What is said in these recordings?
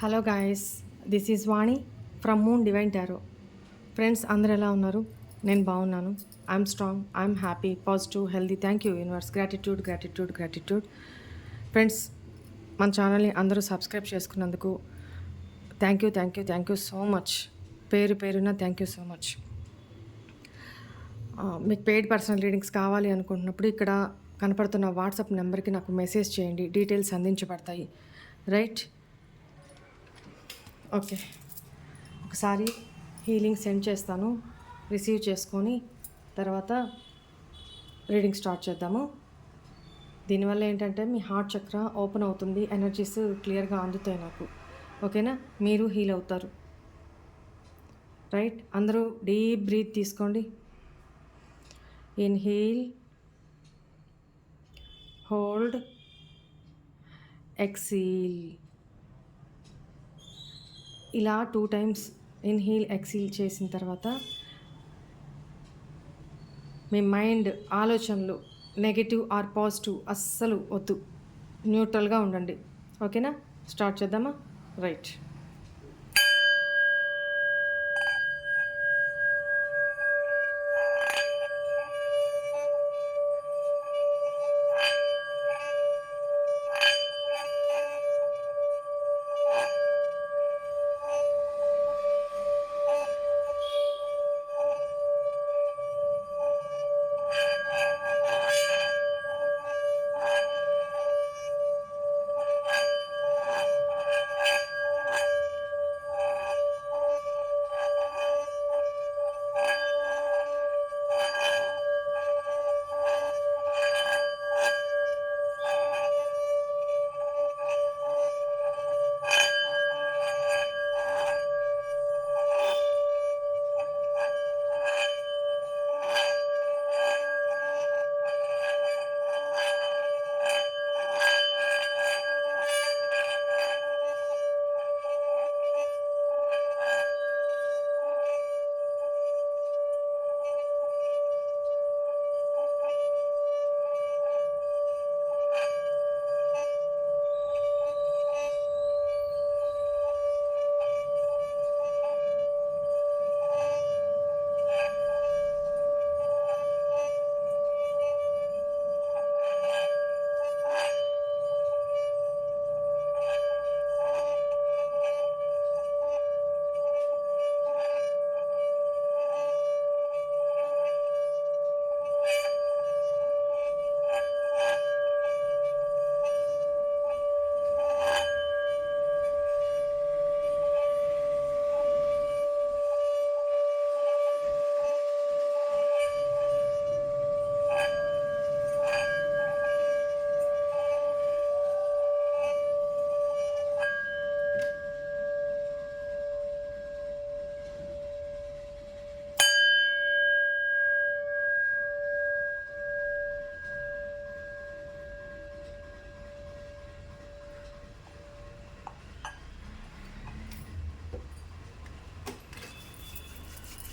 Hello guys this is Vani from Moon Divine Tarot. Friends అందరు ఎలా ఉన్నారు? నేను బాగున్నాను. I'm strong I'm happy positive healthy thank you universe. Gratitude gratitude gratitude. Friends మన ఛానల్ని అందరూ సబ్స్క్రైబ్ చేసుకున్నందుకు thank you thank you thank you so much. పేరు పేరున థ్యాంక్ యూ సో మచ్. మీకు పెయిడ్ పర్సనల్ రీడింగ్స్ కావాలి అనుకుంటున్నప్పుడు ఇక్కడ కనపడుతున్న వాట్సాప్ నెంబర్కి నాకు మెసేజ్ చేయండి. డీటెయిల్స్ అందించబడతాయి. రైట్? ఓకే. ఒకసారి హీలింగ్ సెండ్ చేస్తాను. రిసీవ్ చేసుకొని తర్వాత రీడింగ్ స్టార్ట్ చేద్దాము. దీనివల్ల ఏంటంటే మీ హార్ట్ చక్ర ఓపెన్ అవుతుంది. ఎనర్జీస్ క్లియర్గా అందుతాయి నాకు. ఓకేనా? మీరు హీల్ అవుతారు. రైట్? అందరూ డీప్ బ్రీత్ తీసుకోండి. ఇన్హీల్. హోల్డ్. ఎక్సీల్. ఇలా టూ టైమ్స్ ఇన్హీల్ ఎక్సీల్ చేసిన తర్వాత మీ మైండ్ ఆలోచనలు నెగిటివ్ ఆర్ పాజిటివ్ అస్సలు వద్దు. న్యూట్రల్గా ఉండండి. ఓకేనా స్టార్ట్ చేద్దామా? Right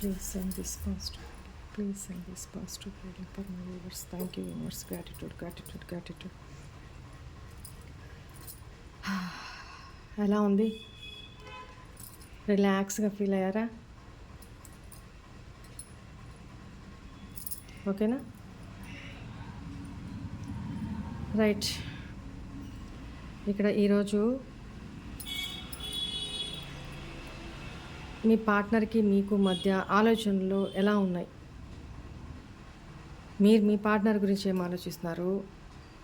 Please send this positive. Please send this positive reading for my viewers. Thank you, universe. Gratitude, gratitude, gratitude. ఎలా ఉంది రిలాక్స్గా ఫీల్ అయ్యారా ఓకేనా రైట్ ఇక్కడ ఈరోజు మీ పార్ట్నర్కి మీకు మధ్య ఆలోచనలు ఎలా ఉన్నాయి? మీరు మీ పార్ట్నర్ గురించి ఏం ఆలోచిస్తున్నారు?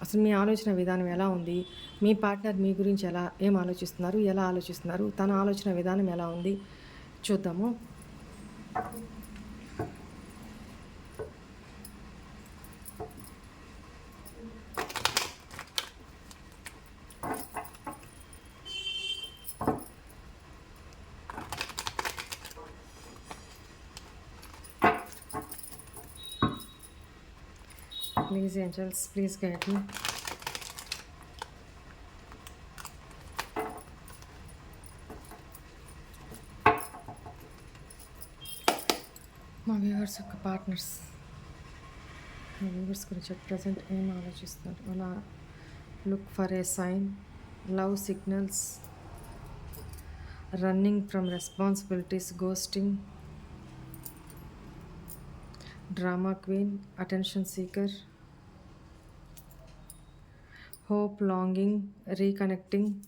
అసలు మీ ఆలోచన విధానం ఎలా ఉంది? మీ పార్ట్నర్ మీ గురించి ఎలా ఏం ఆలోచిస్తున్నారు? ఎలా ఆలోచిస్తున్నారు? తన ఆలోచన విధానం ఎలా ఉంది? చూద్దాము. Please angels please guide me. మా వ్యూవర్స్ యొక్క పార్ట్నర్స్ మా వ్యూవర్స్ గురించి ప్రజెంట్ ఏం ఆలోచిస్తున్నారు? అలా look for a sign love signals running from responsibilities ghosting drama queen attention seeker hope, longing, reconnecting,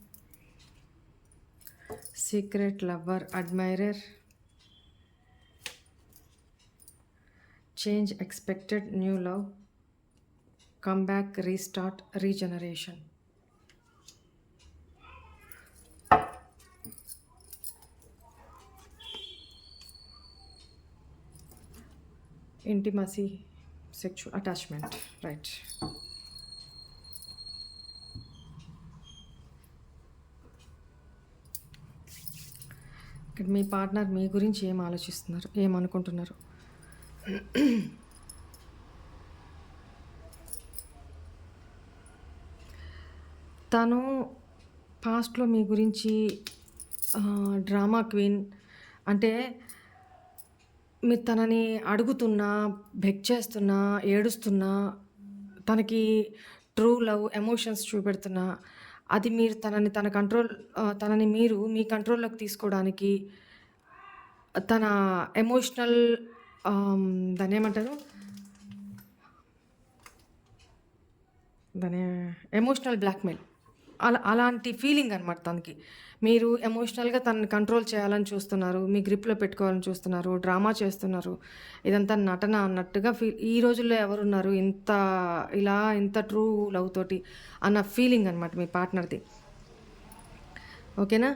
secret lover, admirer, change expected, new love, comeback, restart, regeneration. Intimacy, sexual attachment, right. ఇక్కడ మీ partner మీ గురించి ఏం ఆలోచిస్తున్నారు? ఏమనుకుంటున్నారు తను పాస్ట్లో మీ గురించి drama queen అంటే మీరు తనని అడుగుతున్నా బెక్ చేస్తున్నా ఏడుస్తున్నా తనకి ట్రూ లవ్ ఎమోషన్స్ చూపెడుతున్నా అది మీరు తనని తన కంట్రోల్ తనని మీరు మీ కంట్రోల్లోకి తీసుకోవడానికి తన ఎమోషనల్ దాన్ని ఏమంటారు? దాని ఎమోషనల్ బ్లాక్మెయిల్ అలా అలాంటి ఫీలింగ్ అనమాట తనకి. మీరు ఎమోషనల్గా తనని కంట్రోల్ చేయాలని చూస్తున్నారు మీ గ్రిప్లో పెట్టుకోవాలని చూస్తున్నారు డ్రామా చేస్తున్నారు ఇదంతా నటన అన్నట్టుగా ఫీల్ ఈ రోజుల్లో ఎవరున్నారు ఇంత ఇలా ఇంత ట్రూ లవ్ తోటి అన్న ఫీలింగ్ అనమాట మీ పార్ట్నర్ది ఓకేనా?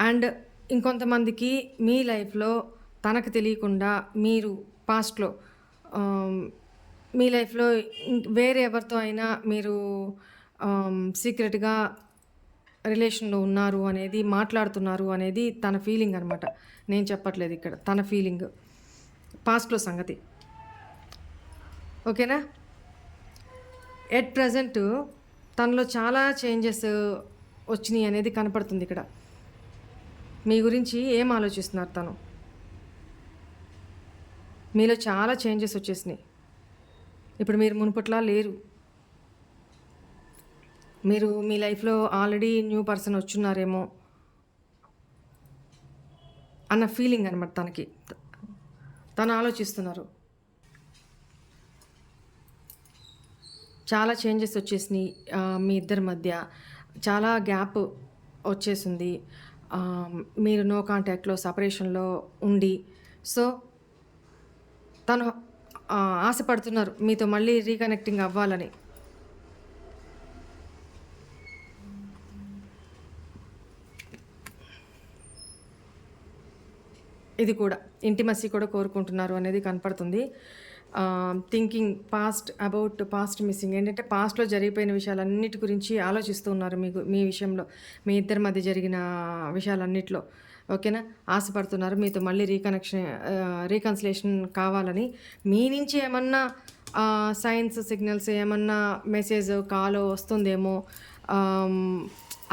అండ్ ఇంకొంతమందికి మీ లైఫ్లో తనకు తెలియకుండా మీరు పాస్ట్లో మీ లైఫ్లో వేరే ఎవరితో అయినా మీరు సీక్రెట్గా రిలేషన్లో ఉన్నారు అనేది మాట్లాడుతున్నారు అనేది తన ఫీలింగ్ అనమాట నేను చెప్పట్లేదు ఇక్కడ తన ఫీలింగ్. పాస్ట్లో సంగతి. ఓకేనా? ఎట్ ప్రజెంట్ తనలో చాలా చేంజెస్ వచ్చినాయి అనేది కనపడుతుంది ఇక్కడ. మీ గురించి ఏం ఆలోచిస్తున్నారు తను? మీలో చాలా చేంజెస్ వచ్చేసినాయి. ఇప్పుడు మీరు మునుపట్లా లేరు. మీరు మీ లైఫ్లో ఆల్రెడీ న్యూ పర్సన్ వచ్చున్నారేమో అన్న ఫీలింగ్ అనమాట తనకి. తను ఆలోచిస్తున్నారు. చాలా చేంజెస్ వచ్చేసినాయి మీ ఇద్దరి మధ్య. చాలా గ్యాప్ వచ్చేసింది. మీరు నో కాంటాక్ట్లో సపరేషన్లో ఉండి. సో తను ఆశపడుతున్నారు మీతో మళ్ళీ రీకనెక్టింగ్ అవ్వాలని. ఇది కూడా ఇంటిమసీ కూడా కోరుకుంటున్నారు అనేది కనపడుతుంది. Thinking past about past missing ఏంటంటే పాస్ట్లో జరిగిపోయిన విషయాలన్నిటి గురించి ఆలోచిస్తూ ఉన్నారు మీకు మీ విషయంలో. మీ ఇద్దరి మధ్య జరిగిన విషయాలన్నిటిలో ఓకేనా? ఆశపడుతున్నారు మీతో మళ్ళీ రీకనెక్షన్ రీకన్సిలేషన్ కావాలని. మీ నుంచి ఏమన్నా సైన్స్ సిగ్నల్స్ ఏమన్నా మెసేజ్ కాల్ వస్తుందేమో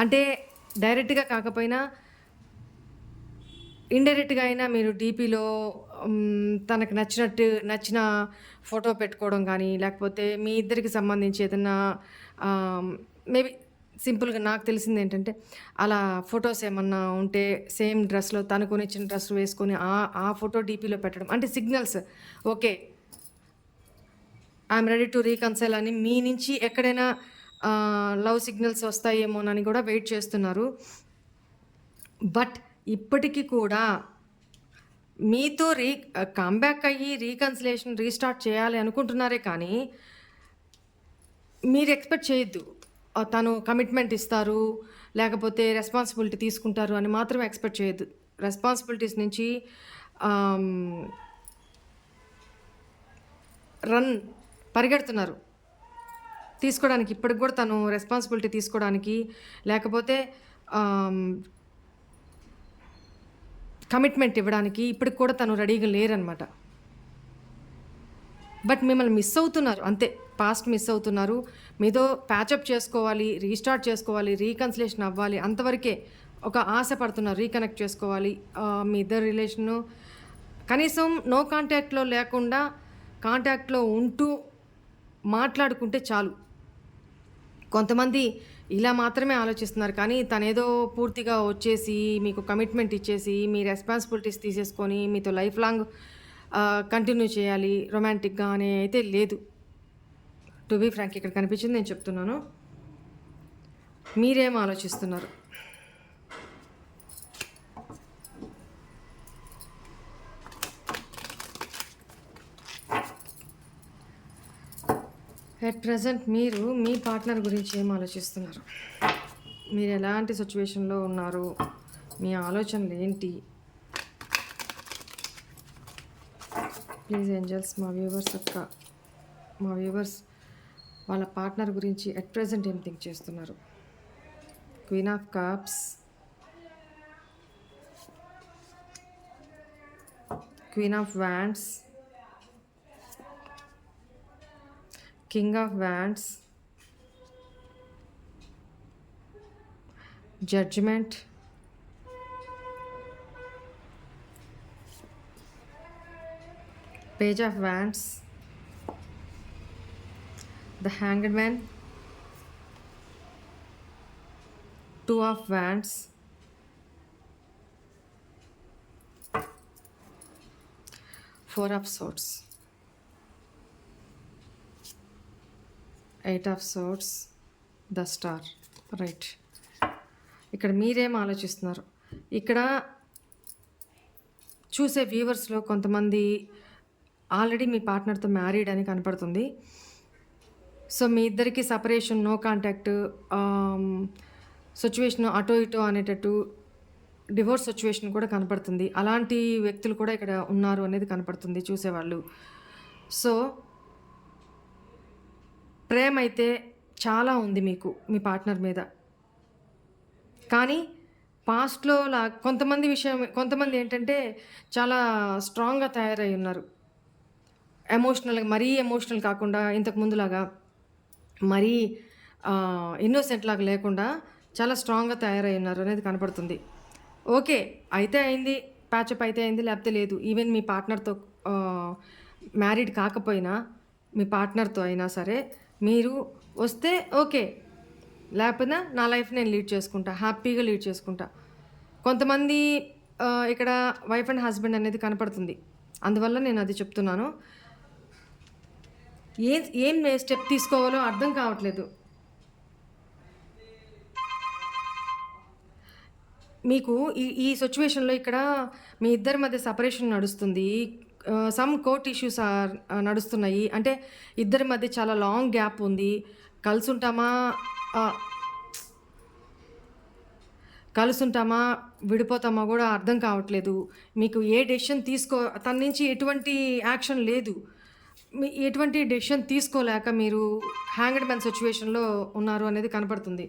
అంటే డైరెక్ట్గా కాకపోయినా ఇండైరెక్ట్గా అయినా మీరు డీపీలో తనకు నచ్చినట్టు నచ్చిన ఫోటో పెట్టుకోవడం కానీ లేకపోతే మీ ఇద్దరికి సంబంధించి ఏదన్నా మేబీ సింపుల్గా నాకు తెలిసింది ఏంటంటే అలా ఫొటోస్ ఏమన్నా ఉంటే సేమ్ డ్రెస్లో తను కొనిచ్చిన డ్రెస్ వేసుకొని ఆ ఆ ఫోటో డీపీలో పెట్టడం అంటే signals okay. I'm ready to reconcile అని మీ నుంచి ఎక్కడైనా లవ్ సిగ్నల్స్ వస్తాయేమోనని కూడా వెయిట్ చేస్తున్నారు. బట్ ఇప్పటికీ కూడా మీతో రీ కంబ్యాక్ అయ్యి రీకన్సిలేషన్ రీస్టార్ట్ చేయాలి అనుకుంటున్నారే కానీ మీరు ఎక్స్పెక్ట్ చేయొద్దు. తను కమిట్మెంట్ ఇస్తారు లేకపోతే రెస్పాన్సిబిలిటీ తీసుకుంటారు అని మాత్రం ఎక్స్పెక్ట్ చేయొద్దు. రెస్పాన్సిబిలిటీస్ నుంచి రన్ పరిగెడుతున్నారు. తీసుకోవడానికి ఇప్పటికి కూడా తను రెస్పాన్సిబిలిటీ తీసుకోవడానికి లేకపోతే కమిట్మెంట్ ఇవ్వడానికి ఇప్పటికి కూడా తను రెడీగా లేరనమాట బట్ మిమ్మల్ని మిస్ అవుతున్నారు. అంతే పాస్ట్ మిస్ అవుతున్నారు. మీతో ప్యాచప్ చేసుకోవాలి రీస్టార్ట్ చేసుకోవాలి రీకన్సిలేషన్ అవ్వాలి అంతవరకే ఒక ఆశ పడుతున్నారు రీకనెక్ట్ చేసుకోవాలి మీ ఇద్దరు రిలేషను కనీసం నో కాంటాక్ట్లో లేకుండా కాంటాక్ట్లో ఉంటూ మాట్లాడుకుంటే చాలు. కొంతమంది ఇలా మాత్రమే ఆలోచిస్తున్నారు. కానీ తనేదో పూర్తిగా వచ్చేసి మీకు కమిట్మెంట్ ఇచ్చేసి మీ రెస్పాన్సిబిలిటీస్ తీసేసుకొని మీతో లైఫ్ లాంగ్ కంటిన్యూ చేయాలి. రొమాంటిక్గా అని అయితే లేదు. టు బీ ఫ్రాంక్ ఇక్కడ కనిపించింది నేను చెప్తున్నాను. మీరేం ఆలోచిస్తున్నారు? ఎట్ ప్రజెంట్ మీరు మీ పార్ట్నర్ గురించి ఏం ఆలోచిస్తున్నారు? మీరు ఎలాంటి సిచ్యువేషన్లో ఉన్నారు? మీ ఆలోచనలు ఏంటి? ప్లీజ్ ఏంజల్స్ మా వ్యూవర్స్ యొక్క మా వ్యూవర్స్ వాళ్ళ పార్ట్నర్ గురించి అట్ ప్రజెంట్ ఏం థింక్ చేస్తున్నారు? Queen of Cups Queen of Wands King of Wands, Judgment, Page of Wands, The Hanged Man, Two of Wands, Four of Swords. Eight of Swords the Star right ఇక్కడ మీరేం ఆలోచిస్తున్నారు? ఇక్కడ చూసే వ్యూవర్స్లో కొంతమంది already మీ పార్ట్నర్తో married అని కనపడుతుంది. So మీ ఇద్దరికి separation no contact situation అటో ఇటో అనేటట్టు డివోర్స్ సిచ్యువేషన్ కూడా కనపడుతుంది. అలాంటి వ్యక్తులు కూడా ఇక్కడ ఉన్నారు అనేది కనపడుతుంది చూసేవాళ్ళు. సో ప్రేమ అయితే చాలా ఉంది మీకు మీ పార్ట్నర్ మీద. కానీ పాస్ట్లో లా కొంతమంది విషయం కొంతమంది ఏంటంటే చాలా స్ట్రాంగ్గా తయారై ఉన్నారు. ఎమోషనల్గా మరీ ఎమోషనల్ కాకుండా ఇంతకు ముందులాగా మరీ ఇన్నోసెంట్ లాగా లేకుండా చాలా స్ట్రాంగ్గా తయారై ఉన్నారు అనేది కనపడుతుంది. ఓకే అయితే అయింది. ప్యాచప్ అయితే అయింది లేకపోతే లేదు. ఈవెన్ మీ పార్ట్నర్తో మ్యారీడ్ కాకపోయినా మీ పార్ట్నర్తో అయినా సరే మీరు వస్తే ఓకే. లేకపోతే నా లైఫ్ నేను లీడ్ చేసుకుంటా హ్యాపీగా లీడ్ చేసుకుంటా. కొంతమంది ఇక్కడ వైఫ్ అండ్ హస్బెండ్ అనేది కనపడుతుంది. అందువల్ల నేను అది చెప్తున్నాను. ఏ ఏం స్టెప్ తీసుకోవాలో అర్థం కావట్లేదు. మీకు ఈ ఈ సిచ్యువేషన్లో ఇక్కడ మీ ఇద్దరి మధ్య సపరేషన్ నడుస్తుంది. సమ్ కోర్ట్ ఇష్యూస్ నడుస్తున్నాయి. అంటే ఇద్దరి మధ్య చాలా లాంగ్ గ్యాప్ ఉంది. కలుసుంటామా? కలుసుంటామా? విడిపోతామా కూడా అర్థం కావట్లేదు. మీకు ఏ డెసిషన్ తీసుకో తన నుంచి ఎటువంటి యాక్షన్ లేదు. మీ ఎటువంటి డెసిషన్ తీసుకోలేక మీరు హ్యాంగ్డ్ మ్యాన్ సిచ్యువేషన్లో ఉన్నారు అనేది కనపడుతుంది.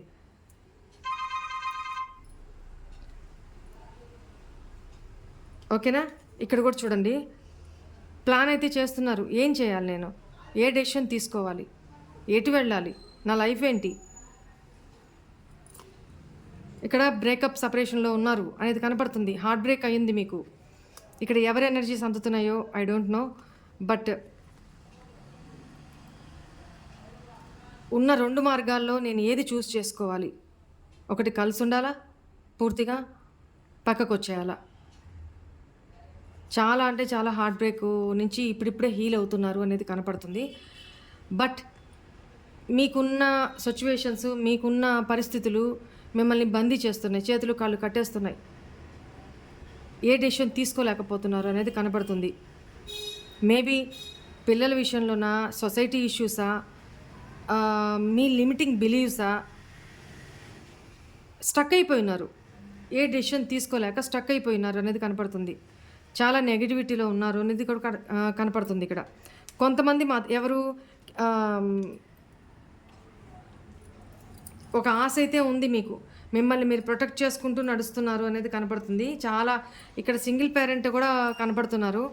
ఓకేనా ఇక్కడ కూడా చూడండి. ప్లాన్ అయితే చేస్తున్నారు. ఏం చేయాలి నేను? ఏ డెసిషన్ తీసుకోవాలి? ఎటు వెళ్ళాలి? నా లైఫ్ ఏంటి? ఇక్కడ బ్రేకప్ సపరేషన్లో ఉన్నారు అనేది కనపడుతుంది. హార్ట్ బ్రేక్ అయ్యింది మీకు. ఇక్కడ ఎవరి ఎనర్జీస్ అందుతున్నాయో ఐ డోంట్ నో. బట్ ఉన్న రెండు మార్గాల్లో నేను ఏది చూస్ చేసుకోవాలి? ఒకటి కలిసి ఉండాలా? పూర్తిగా పక్కకు వచ్చేయాలా చాలా అంటే చాలా హార్ట్ బ్రేక్ నుంచి ఇప్పుడిప్పుడే హీల్ అవుతున్నారు అనేది కనపడుతుంది. బట్ మీకున్న సిచ్యువేషన్స్ మీకున్న పరిస్థితులు మిమ్మల్ని బందీ చేస్తున్నాయి చేతులు కాళ్ళు కట్టేస్తున్నాయి. ఏ డెసిషన్ తీసుకోలేకపోతున్నారు అనేది కనపడుతుంది. మేబీ పిల్లల విషయంలోనా సొసైటీ ఇష్యూసా మీ లిమిటింగ్ బిలీవ్సా స్టక్ అయిపోయినారు. ఏ డెసిషన్ తీసుకోలేక స్టక్ అయిపోయినారు అనేది కనపడుతుంది. చాలా నెగిటివిటీలో ఉన్నారు అనేది కూడా కన- కనపడుతుంది ఇక్కడ. కొంతమంది మా ఎవరు ఒక ఆశ అయితే ఉంది మీకు. మిమ్మల్ని మీరు ప్రొటెక్ట్ చేసుకుంటూ నడుస్తున్నారు అనేది కనపడుతుంది. చాలా ఇక్కడ సింగిల్ పేరెంట్ కూడా కనపడుతున్నారు.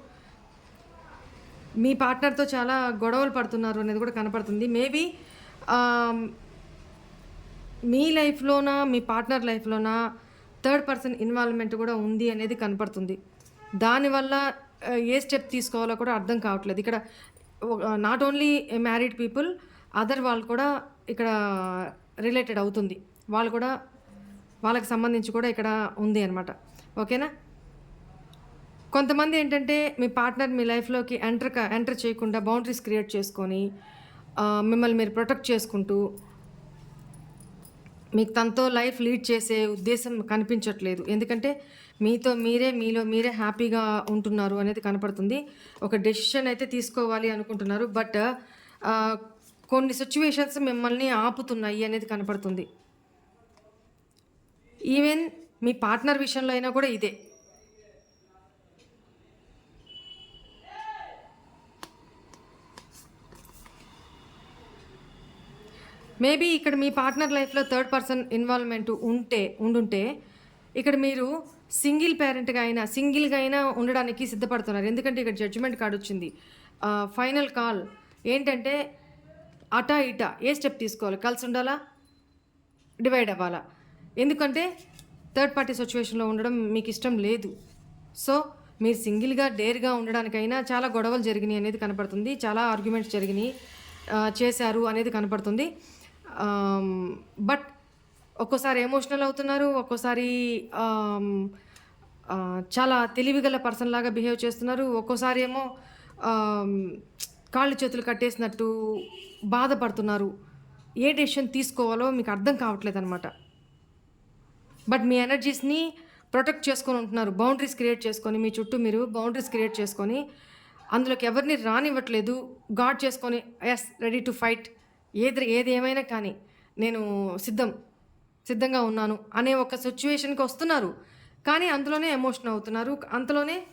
మీ పార్ట్నర్తో చాలా గొడవలు పడుతున్నారు అనేది కూడా కనపడుతుంది. మేబీ మీ లైఫ్లోనా మీ పార్ట్నర్ లైఫ్లోనా థర్డ్ పర్సన్ ఇన్వాల్వ్మెంట్ కూడా ఉంది అనేది కనపడుతుంది. దానివల్ల ఏ స్టెప్ తీసుకోవాలో కూడా అర్థం కావట్లేదు. ఇక్కడ not only married people other వాళ్ళు కూడా ఇక్కడ రిలేటెడ్ అవుతుంది. వాళ్ళు కూడా వాళ్ళకి సంబంధించి కూడా ఇక్కడ ఉంది అనమాట ఓకేనా? కొంతమంది ఏంటంటే మీ పార్ట్నర్ మీ లైఫ్లోకి ఎంటర్ ఎంటర్ చేయకుండా బౌండరీస్ క్రియేట్ చేసుకొని మిమ్మల్ని మీరు ప్రొటెక్ట్ చేసుకుంటూ మీకు తనతో లైఫ్ లీడ్ చేసే ఉద్దేశం కనిపించట్లేదు. ఎందుకంటే మీతో మీరే మీలో మీరే హ్యాపీగా ఉంటున్నారు అనేది కనపడుతుంది. ఒక డెసిషన్ అయితే తీసుకోవాలి అనుకుంటున్నారు. బట్ కొన్ని సిచ్యువేషన్స్ మిమ్మల్ని ఆపుతున్నాయి అనేది కనపడుతుంది. ఈవెన్ మీ పార్ట్నర్ విషయంలో అయినా కూడా ఇదే. మేబీ ఇక్కడ మీ పార్ట్నర్ లైఫ్లో థర్డ్ పర్సన్ ఇన్వాల్వ్మెంట్ ఉంటే ఉండుంటే ఇక్కడ మీరు సింగిల్ పేరెంట్గా అయినా సింగిల్గా అయినా ఉండడానికి సిద్ధపడుతున్నారు. ఎందుకంటే ఇక్కడ జడ్జిమెంట్ కార్డ్ వచ్చింది. ఫైనల్ కాల్ ఏంటంటే అటా ఇటా ఏ స్టెప్ తీసుకోవాలి? కలిసి ఉండాలా? డివైడ్ అవ్వాలా? ఎందుకంటే థర్డ్ పార్టీ సిచ్యువేషన్లో ఉండడం మీకు ఇష్టం లేదు. సో మీరు సింగిల్గా డేర్గా ఉండడానికైనా చాలా గొడవలు జరిగినాయి అనేది కనపడుతుంది. చాలా ఆర్గ్యుమెంట్స్ జరిగినాయి చేశారు అనేది కనపడుతుంది. బట్ ఒక్కోసారి ఎమోషనల్ అవుతున్నారు ఒక్కోసారి చాలా తెలివిగల పర్సన్ లాగా బిహేవ్ చేస్తున్నారు ఒక్కోసారి ఏమో కాళ్ళు చేతులు కట్టేసినట్టు బాధపడుతున్నారు. ఏ డెసిషన్ తీసుకోవాలో మీకు అర్థం కావట్లేదు అనమాట బట్ మీ ఎనర్జీస్ని ప్రొటెక్ట్ చేసుకొని ఉంటున్నారు బౌండరీస్ క్రియేట్ చేసుకొని మీ చుట్టూ మీరు బౌండరీస్ క్రియేట్ చేసుకొని అందులోకి ఎవరిని రానివ్వట్లేదు గాడ్ చేసుకొని ఎస్ రెడీ టు ఫైట్ ఏది ఏది ఏమైనా కానీ నేను సిద్ధం. సిద్ధంగా ఉన్నాను అనే ఒక సిచ్యువేషన్కి వస్తున్నారు. కానీ అందులోనే ఎమోషన్ అవుతున్నారు. అంతలోనే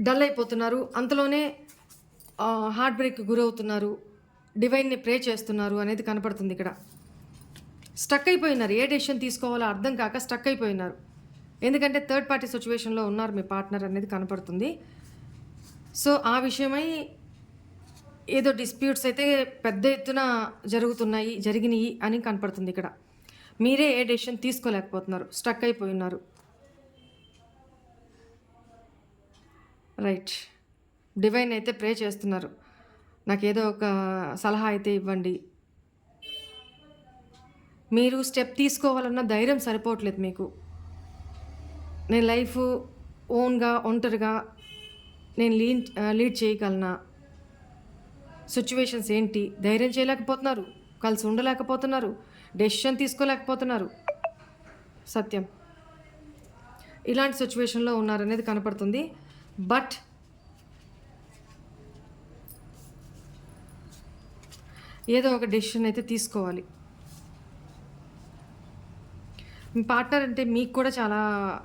డల్ అయిపోతున్నారు. అంతలోనే హార్ట్ బ్రేక్ గురవుతున్నారు. డివైన్ని ప్రే చేస్తున్నారు అనేది కనపడుతుంది ఇక్కడ. స్టక్ అయిపోయినారు. ఏ డెసిషన్ తీసుకోవాలో అర్థం కాక స్టక్ అయిపోయినారు. ఎందుకంటే థర్డ్ పార్టీ సిచ్యువేషన్లో ఉన్నారు మీ పార్ట్నర్ అనేది కనపడుతుంది. సో ఆ విషయమై ఏదో డిస్ప్యూట్స్ అయితే పెద్ద ఎత్తున జరుగుతున్నాయి జరిగినాయి అని కనపడుతుంది ఇక్కడ. మీరే ఏ డెసిషన్ తీసుకోలేకపోతున్నారు స్టక్ అయిపోయి ఉన్నారు. రైట్. డివైన్ అయితే ప్రే చేస్తున్నారు. నాకు ఏదో ఒక సలహా అయితే ఇవ్వండి. మీరు స్టెప్ తీసుకోవాలన్న ధైర్యం సరిపోవట్లేదు మీకు. నేను లైఫ్ ఓన్గా ఒంటరిగా నేను లీడ్ లీడ్ చేయగలనా? సిచ్యువేషన్స్ ఏంటి? ధైర్యం చేయలేకపోతున్నారు. కలిసి ఉండలేకపోతున్నారు. డెసిషన్ తీసుకోలేకపోతున్నారు. సత్యం. ఇలాంటి సిచ్యువేషన్లో ఉన్నారనేది కనపడుతుంది. బట్ ఏదో ఒక డెసిషన్ అయితే తీసుకోవాలి. మీ పార్ట్నర్ అంటే మీకు కూడా చాలా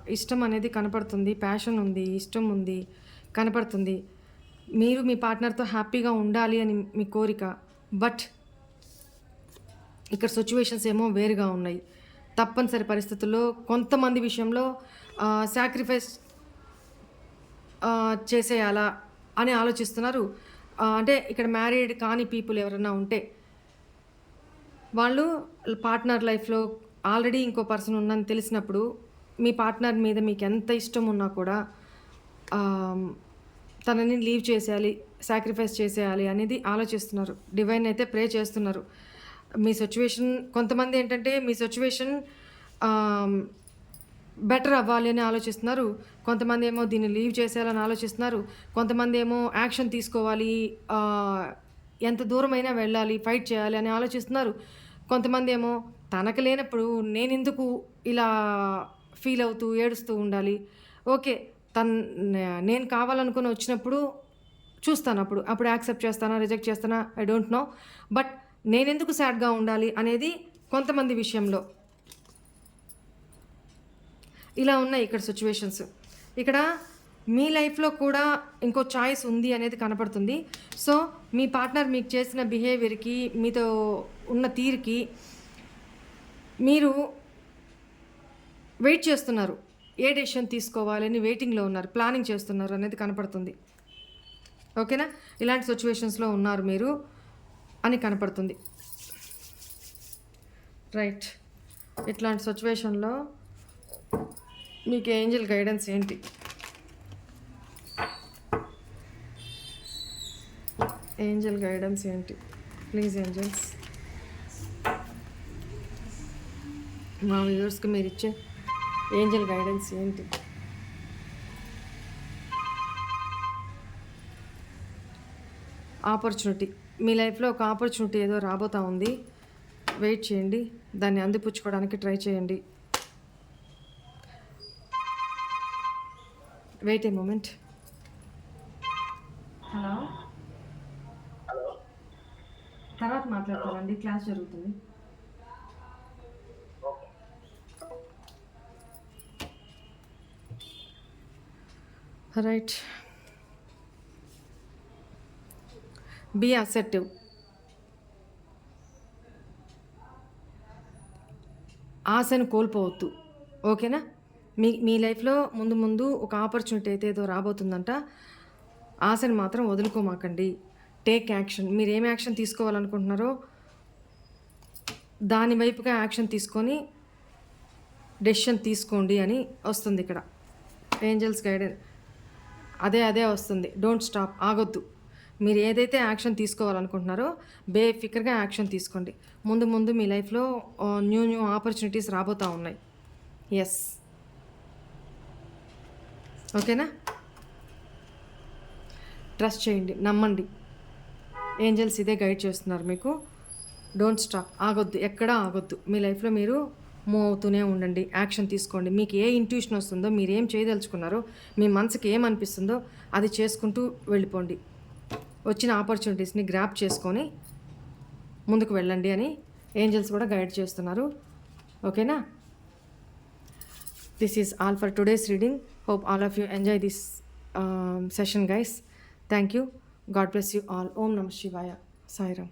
ఇష్టం అనేది కనపడుతుంది. ప్యాషన్ ఉంది ఇష్టం ఉంది కనపడుతుంది. మీరు మీ పార్ట్నర్తో హ్యాపీగా ఉండాలి అని మీ కోరిక. బట్ ఇక్కడ సిచ్యువేషన్స్ ఏమో వేరుగా ఉన్నాయి. తప్పనిసరి పరిస్థితుల్లో కొంతమంది విషయంలో సాక్రిఫైస్ చేసేయాలా అని ఆలోచిస్తున్నారు. అంటే ఇక్కడ మ్యారీడ్ కాని పీపుల్ ఎవరైనా ఉంటే వాళ్ళు పార్ట్నర్ లైఫ్లో ఆల్రెడీ ఇంకో పర్సన్ ఉందని తెలిసినప్పుడు మీ పార్ట్నర్ మీద మీకు ఎంత ఇష్టం ఉన్నా కూడా తనని లీవ్ చేసేయాలి సాక్రిఫైస్ చేసేయాలి అనేది ఆలోచిస్తున్నారు. డివైన్ అయితే ప్రే చేస్తున్నారు. మీ సిచ్యువేషన్ కొంతమంది ఏంటంటే మీ సిచ్యువేషన్ బెటర్ అవ్వాలి అని ఆలోచిస్తున్నారు. కొంతమంది ఏమో దీన్ని లీవ్ చేసేయాలని ఆలోచిస్తున్నారు. కొంతమంది ఏమో యాక్షన్ తీసుకోవాలి ఎంత దూరమైనా వెళ్ళాలి ఫైట్ చేయాలి అని ఆలోచిస్తున్నారు. కొంతమంది ఏమో తనకు లేనప్పుడు నేను ఎందుకు ఇలా ఫీల్ అవుతూ ఏడుస్తూ ఉండాలి? ఓకే తన్ నేను కావాలనుకుని వచ్చినప్పుడు చూస్తాను. అప్పుడు అప్పుడు యాక్సెప్ట్ చేస్తానా రిజెక్ట్ చేస్తానా ఐ డోంట్ నో. బట్ నేనెందుకు సాడ్గా ఉండాలి అనేది కొంతమంది విషయంలో. ఇలా ఉన్నాయి ఇక్కడ సిచ్యువేషన్స్. ఇక్కడ మీ లైఫ్లో కూడా ఇంకో చాయిస్ ఉంది అనేది కనపడుతుంది. సో మీ పార్ట్నర్ మీకు చేసిన బిహేవియర్కి మీతో ఉన్న తీరుకి మీరు వెయిట్ చేస్తున్నారు. ఏ డెసిషన్ తీసుకోవాలని వెయిటింగ్లో ఉన్నారు ప్లానింగ్ చేస్తున్నారు అనేది కనపడుతుంది. ఓకేనా? ఇలాంటి సిచ్యువేషన్స్లో ఉన్నారు మీరు అని కనపడుతుంది. రైట్ ఇట్లాంటి సిచ్యువేషన్లో మీకు ఏంజల్ గైడెన్స్ ఏంటి? ఏంజల్ గైడెన్స్ ఏంటి? ప్లీజ్ ఏంజల్స్ మా వ్యూవర్స్కి మీరు ఇచ్చే ఏంజల్ గైడెన్స్ ఏంటి? ఆపర్చునిటీ. మీ లైఫ్లో ఒక ఆపర్చునిటీ ఏదో రాబోతా ఉంది. వెయిట్ చేయండి. దాన్ని అందిపుచ్చుకోవడానికి ట్రై చేయండి. Wait a moment. Hello? Hello? తర్వాత మాట్లాడతానండి. క్లాస్ జరుగుతుంది. రైట్ బీ అసెటివ్ ఆశను కోల్పోవద్దు. ఓకేనా? మీ మీ లైఫ్లో ముందు ముందు ఒక ఆపర్చునిటీ అయితే ఏదో రాబోతుందంట. ఆశను మాత్రం వదులుకోమాకండి. టేక్ యాక్షన్ మీరు ఏం యాక్షన్ తీసుకోవాలనుకుంటున్నారో దాని వైపుగా యాక్షన్ తీసుకొని డెసిషన్ తీసుకోండి అని వస్తుంది ఇక్కడ. ఏంజల్స్ గైడెన్స్ అదే అదే వస్తుంది. Don't stop. ఆగొద్దు. మీరు ఏదైతే యాక్షన్ తీసుకోవాలనుకుంటున్నారో బేఫికర్గా యాక్షన్ తీసుకోండి. ముందు ముందు మీ లైఫ్లో న్యూ న్యూ ఆపర్చునిటీస్ రాబోతూ ఉన్నాయి. ఎస్ ఓకేనా? ట్రస్ట్ చేయండి. నమ్మండి. ఏంజల్స్ ఇదే గైడ్ చేస్తున్నారు మీకు. డోంట్ స్టాప్ ఆగొద్దు. ఎక్కడా ఆగొద్దు. మీ లైఫ్లో మీరు మూవ్ అవుతూనే ఉండండి. యాక్షన్ తీసుకోండి. మీకు ఏ ఇంట్యూషన్ వస్తుందో మీరు ఏం చేయదలుచుకున్నారో మీ మనసుకి ఏమనిపిస్తుందో అది చేసుకుంటూ వెళ్ళిపోండి. వచ్చిన ఆపర్చునిటీస్ని గ్రాప్ చేసుకొని ముందుకు వెళ్ళండి అని ఏంజల్స్ కూడా గైడ్ చేస్తున్నారు. ఓకేనా? This is all for today's reading. Hope all of you enjoy this session guys. Thank you. God bless you all. ఓం నమ శివాయ. సాయిరామ్.